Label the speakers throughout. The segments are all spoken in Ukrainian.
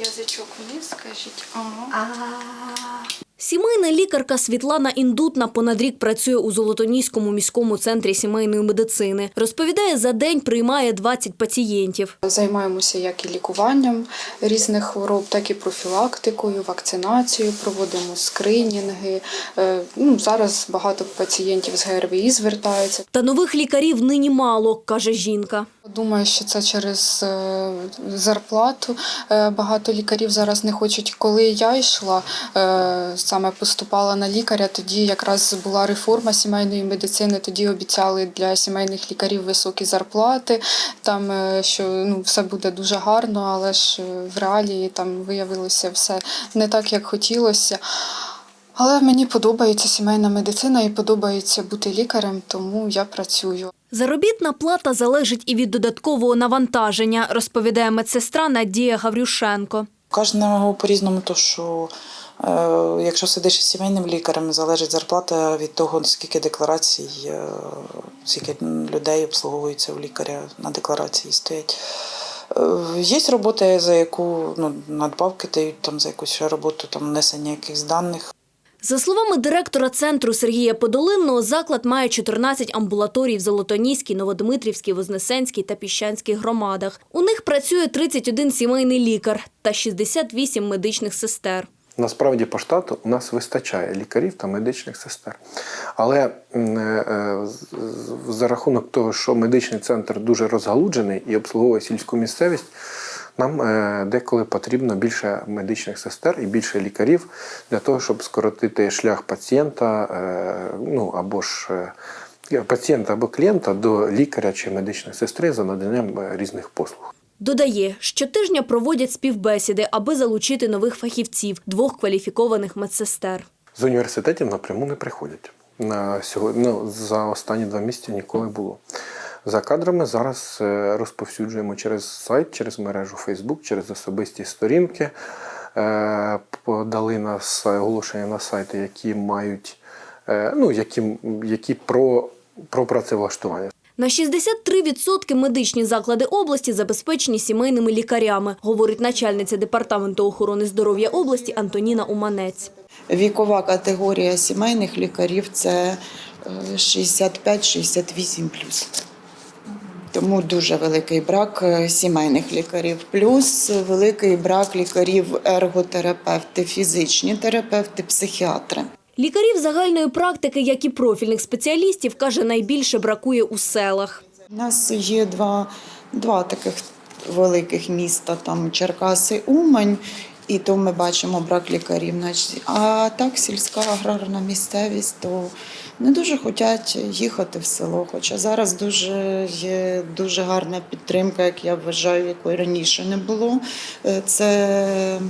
Speaker 1: Язичок вниз, скажіть. Ага.
Speaker 2: Сімейна лікарка Світлана Індутна понад рік працює у Золотоніському міському центрі сімейної медицини. Розповідає, за день приймає 20 пацієнтів.
Speaker 1: Займаємося як і лікуванням різних хвороб, так і профілактикою, вакцинацією, проводимо скринінги. Е, Ну, зараз багато пацієнтів з ГРВІ звертаються.
Speaker 2: Та нових лікарів нині мало, каже жінка.
Speaker 1: Думаю, що це через е, зарплату. Е, Багато лікарів зараз не хочуть. Коли я йшла, е, саме поступала на лікаря, тоді якраз була реформа сімейної медицини. Тоді обіцяли для сімейних лікарів високі зарплати. Там що ну все буде дуже гарно, але ж в реалії там виявилося все не так, як хотілося. Але мені подобається сімейна медицина і подобається бути лікарем, тому я працюю.
Speaker 2: Заробітна плата залежить і від додаткового навантаження, розповідає медсестра Надія Гаврюшенко.
Speaker 3: Кожного по-різному, то що е, якщо сидиш із сімейним лікарем, залежить зарплата від того, скільки декларацій, е, скільки людей обслуговується у лікаря на декларації стоять. Е, Є робота, за яку ну, надбавки дають там за якусь роботу, там внесення якихось даних.
Speaker 2: За словами директора центру Сергія Подолинного, заклад має 14 амбулаторій в Золотоніській, Новодмитрівській, Вознесенській та Піщанській громадах. У них працює 31 сімейний лікар та 68 медичних сестер.
Speaker 4: Насправді по штату у нас вистачає лікарів та медичних сестер. Але е, з- за рахунок того, що медичний центр дуже розгалуджений і обслуговує сільську місцевість, нам е, деколи потрібно більше медичних сестер і більше лікарів для того, щоб скоротити шлях пацієнта, е, ну або ж е, пацієнта або клієнта до лікаря чи медичної сестри за наданням різних послуг.
Speaker 2: Додає, щотижня проводять співбесіди, аби залучити нових фахівців, двох кваліфікованих медсестер.
Speaker 4: З університетів напряму не приходять. На сьогодні ну, за останні два місяці ніколи було. За кадрами зараз е, розповсюджуємо через сайт, через мережу Facebook, через особисті сторінки. Е, Подали на сай- оголошення на сайти, які мають е, ну, які, які про, про працевлаштування.
Speaker 2: На 63% медичні заклади області забезпечені сімейними лікарями, говорить начальниця департаменту охорони здоров'я області Антоніна Уманець.
Speaker 5: Вікова категорія сімейних лікарів це е, 65-68 Тому дуже великий брак е, сімейних лікарів. Плюс великий брак лікарів ерготерапевти, фізичні терапевти, психіатри.
Speaker 2: Лікарів загальної практики, як і профільних спеціалістів, каже, найбільше бракує у селах.
Speaker 5: У нас є два, два таких великих міста, там Черкаси, Умань, і то ми бачимо брак лікарів. А так сільська аграрна місцевість, то не дуже хочуть їхати в село. Хоча зараз дуже є дуже гарна підтримка, як я вважаю, якої раніше не було. Е, Це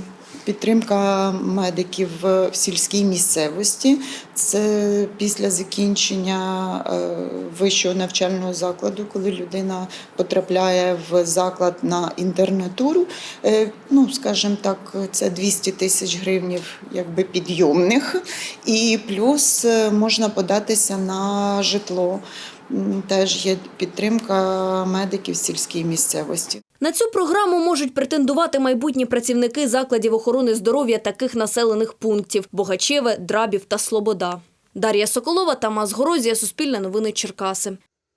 Speaker 5: Підтримка медиків в сільській місцевості це після закінчення е, вищого навчального закладу, коли людина потрапляє в заклад на інтернатуру. Е, Ну, скажімо так, це 200 тисяч гривнів якби підйомних, і плюс е, можна податися на житло. Теж є підтримка медиків сільській місцевості.
Speaker 2: На цю програму можуть претендувати майбутні працівники закладів охорони здоров'я таких населених пунктів – Богачеве, Драбів та Слобода. Дар'я Соколова, Тамас Горозія, Суспільне новини Черкаси.